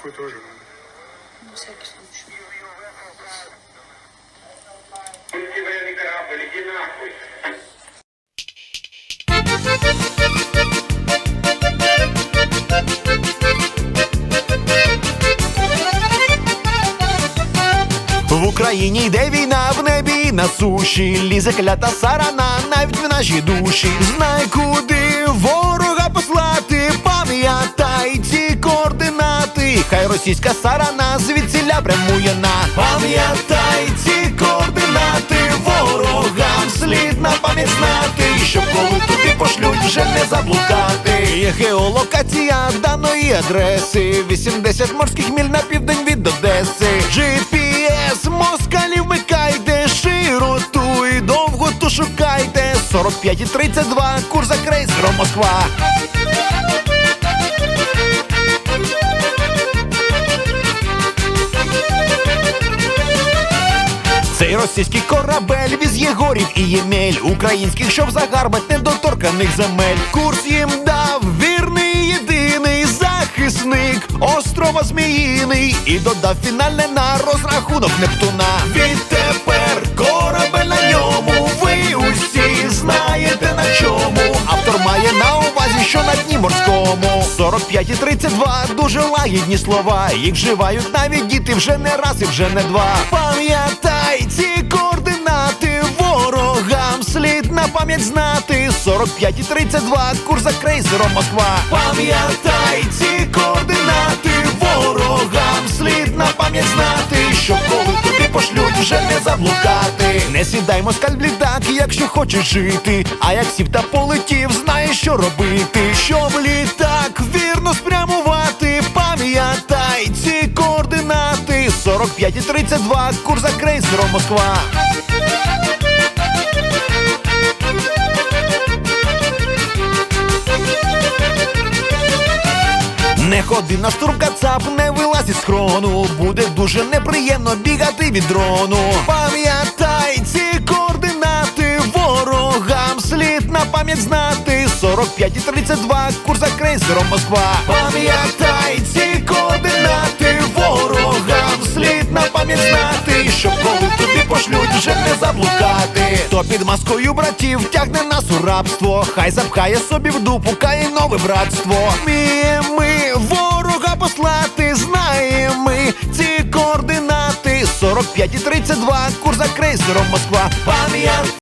нахуй тоже надо. На всякий случай. Корабль, иди нахуй. В Україні йде війна в небі на суші, лізе клята сарана навіть в наші душі. Знай, куди ворога російська сарана звідсіля прямує на пам'ятай ці координати. Ворогам слід на пам'ять знати, щоб коли туди пошлють, вже не заблукати. Є геолокація даної адреси 80 морських міль на південь від Одеси. GPS москалів вмикайте, широту і довго ту шукайте. 45 і 32, курс за крейсером Москва. Російський корабель. Віз Єгорів і Ємель. Українських, щоб загарбать недоторканих земель. Курс їм дав вірний єдиний захисник. Острова Зміїний. І додав фінальне на розрахунок Нептуна. Відтепер корабель на ньому. Ви усі знаєте на чому. Автор має на увазі, що на дні морському. 45 і 32 дуже лагідні слова. Їх вживають навіть діти вже не раз і вже не два. Пам'ятай пам'ять знати. 45 і 32 курс за крейсером Москва. Пам'ятай ці координати ворогам слід на пам'ять знати Щоб коли тобі пошлють вже не заблукати. Не сідай москаль в літак, якщо хочеш жити. А як сів та полетів, знаєш що робити. Щоб літак вірно спрямувати Пам'ятай ці координати 45 і 32 курс за крейсером Москва Не ходи на штурм кацап, не вилазь із хрону Буде дуже неприємно бігати від дрону. Пам'ятай ці координати. Ворогам слід на пам'ять знати. 45 і 32, курс за крейсером Москва. Пам'ятай ці координати. Ворогам слід на пам'ять знати. Щоб коли тобі пошлють вже не заблукати. Хто під маскою братів тягне нас у рабство. Хай запхає собі в дупу каїнове братство. Вміємо ми 5,32 курс за крейсером Москва. Пам'ят